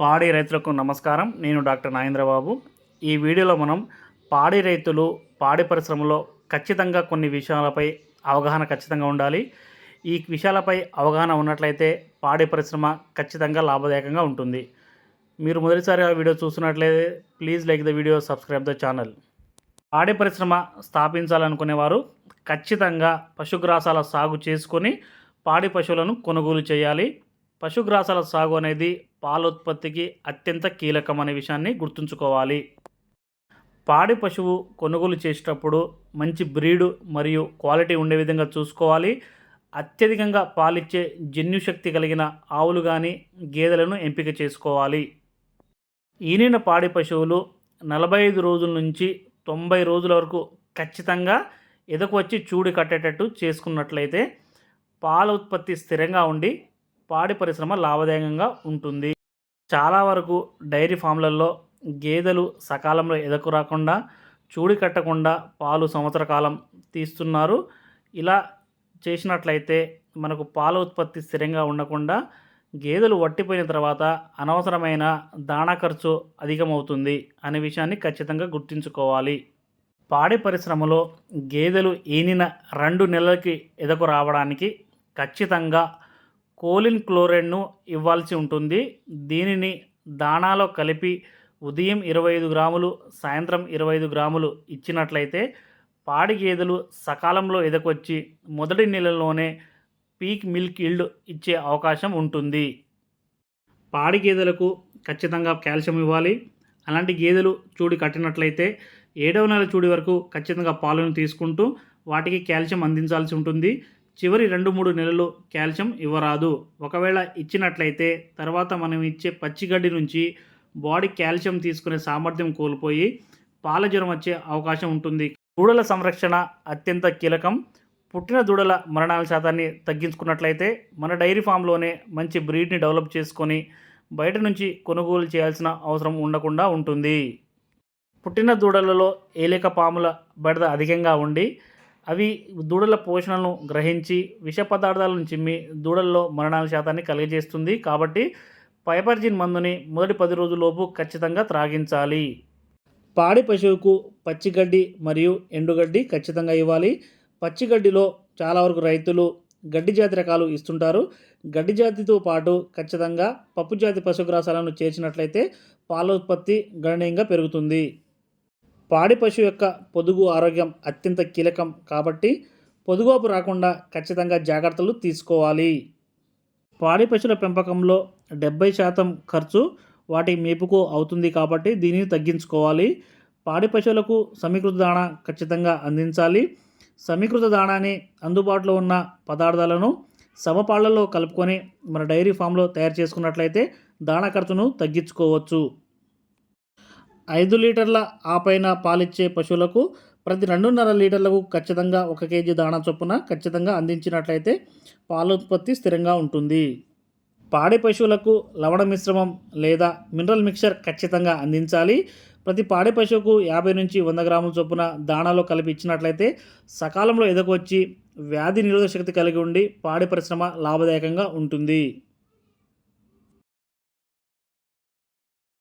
పాడి రైతులకు నమస్కారం. నేను డాక్టర్ నాగేంద్రబాబు. ఈ వీడియోలో మనం పాడి రైతులు పాడి పరిశ్రమలో ఖచ్చితంగా కొన్ని విషయాలపై అవగాహన ఖచ్చితంగా ఉండాలి. ఈ విషయాలపై అవగాహన ఉన్నట్లయితే పాడి పరిశ్రమ ఖచ్చితంగా లాభదాయకంగా ఉంటుంది. మీరు మొదటిసారిగా వీడియో చూస్తున్నట్లయితే please like the video subscribe the channel. పాడి పరిశ్రమ స్థాపించాలనుకునేవారు ఖచ్చితంగా పశుగ్రాసాల సాగు చేసుకొని పాడి పశువులను కొనుగోలు చేయాలి. పశుగ్రాసాల సాగు అనేది పాల ఉత్పత్తికి అత్యంత కీలకం అనే విషయాన్ని గుర్తుంచుకోవాలి. పాడి పశువు కొనుగోలు చేసేటప్పుడు మంచి బ్రీడు మరియు క్వాలిటీ ఉండే విధంగా చూసుకోవాలి. అత్యధికంగా పాలిచ్చే జన్యుశక్తి కలిగిన ఆవులు కానీ గేదెలను ఎంపిక చేసుకోవాలి. ఈనిన పాడి పశువులు నలభై ఐదు రోజుల నుంచి తొంభై రోజుల వరకు ఖచ్చితంగా ఎదకు వచ్చి చూడి కట్టేటట్టు చేసుకున్నట్లయితే పాల ఉత్పత్తి స్థిరంగా ఉండి పాడి పరిశ్రమ లాభదాయకంగా ఉంటుంది. చాలా వరకు డైరీ ఫామ్లలో గేదెలు సకాలంలో ఎదకు రాకుండా చూడి కట్టకుండా పాలు సంవత్సర కాలం తీస్తున్నారు. ఇలా చేసినట్లయితే మనకు పాల ఉత్పత్తి స్థిరంగా ఉండకుండా గేదెలు వట్టిపోయిన తర్వాత అనవసరమైన దాణా ఖర్చు అధికమవుతుంది అనే విషయాన్ని ఖచ్చితంగా గుర్తుంచుకోవాలి. పాడి పరిశ్రమలో గేదెలు ఈనిన రెండు నెలలకి ఎదకు రావడానికి ఖచ్చితంగా కోలిన్ క్లోరైడ్ను ఇవ్వాల్సి ఉంటుంది. దీనిని దాణాలో కలిపి ఉదయం ఇరవై ఐదు గ్రాములు సాయంత్రం ఇరవై ఐదు గ్రాములు ఇచ్చినట్లయితే పాడి గేదెలు సకాలంలో ఎదకొచ్చి మొదటి నెలలోనే పీక్ మిల్క్ ఇల్డ్ ఇచ్చే అవకాశం ఉంటుంది. పాడి గేదెలకు ఖచ్చితంగా కాల్షియం ఇవ్వాలి. అలాంటి గేదెలు చూడి కట్టినట్లయితే ఏడవ నెల చూడి వరకు ఖచ్చితంగా పాలను తీసుకుంటూ వాటికి కాల్షియం అందించాల్సి ఉంటుంది. చివరి రెండు మూడు నెలలు కాల్షియం ఇవ్వరాదు. ఒకవేళ ఇచ్చినట్లయితే తర్వాత మనం ఇచ్చే పచ్చిగడ్డి నుంచి బాడీ కాల్షియం తీసుకునే సామర్థ్యం కోల్పోయి పాల జ్వరం వచ్చే అవకాశం ఉంటుంది. దూడల సంరక్షణ అత్యంత కీలకం. పుట్టిన దూడల మరణాల శాతాన్ని తగ్గించుకున్నట్లయితే మన డైరీ ఫామ్లోనే మంచి బ్రీడ్ని డెవలప్ చేసుకొని బయట నుంచి కొనుగోలు చేయాల్సిన అవసరం ఉండకుండా ఉంటుంది. పుట్టిన దూడలలో ఏలిక పాముల బెడద అధికంగా ఉండి అవి దూడల పోషణను గ్రహించి విష పదార్థాలను చిమ్మి దూడల్లో మరణాల శాతాన్ని కలిగజేస్తుంది. కాబట్టి పైపర్జిన్ మందుని మొదటి పది రోజుల్లోపు ఖచ్చితంగా త్రాగించాలి. పాడి పశువుకు పచ్చిగడ్డి మరియు ఎండుగడ్డి ఖచ్చితంగా ఇవ్వాలి. పచ్చిగడ్డిలో చాలా వరకు రైతులు గడ్డి జాతి రకాలు ఇస్తుంటారు. గడ్డి జాతితో పాటు ఖచ్చితంగా పప్పు జాతి పశుగ్రాసాలను చేర్చినట్లయితే పాల ఉత్పత్తి గణనీయంగా పెరుగుతుంది. పాడి పశువు యొక్క పొదుగు ఆరోగ్యం అత్యంత కీలకం కాబట్టి పొదుగోపు రాకుండా ఖచ్చితంగా జాగ్రత్తలు తీసుకోవాలి. పాడి పశువుల పెంపకంలో డెబ్బై శాతం ఖర్చు వాటి మేపుకు అవుతుంది కాబట్టి దీనిని తగ్గించుకోవాలి. పాడి పశువులకు సమీకృత దాణా ఖచ్చితంగా అందించాలి. సమీకృత దాణాని అందుబాటులో ఉన్న పదార్థాలను సమపాళ్ళలో కలుపుకొని మన డైరీ ఫామ్లో తయారు చేసుకున్నట్లయితే దాణా ఖర్చును తగ్గించుకోవచ్చు. ఐదు లీటర్ల ఆపైన పాలిచ్చే పశువులకు ప్రతి రెండున్నర లీటర్లకు ఖచ్చితంగా ఒక కేజీ దాణా చొప్పున ఖచ్చితంగా అందించినట్లయితే పాలోత్పత్తి స్థిరంగా ఉంటుంది. పాడి పశువులకు లవణ మిశ్రమం లేదా మినరల్ మిక్చర్ ఖచ్చితంగా అందించాలి. ప్రతి పాడి పశువుకు యాభై నుంచి వంద గ్రాముల చొప్పున దాణాలో కలిపి ఇచ్చినట్లయితే సకాలంలో ఎదకొచ్చి వ్యాధి నిరోధక శక్తి కలిగి ఉండి పాడి పరిశ్రమ లాభదాయకంగా ఉంటుంది.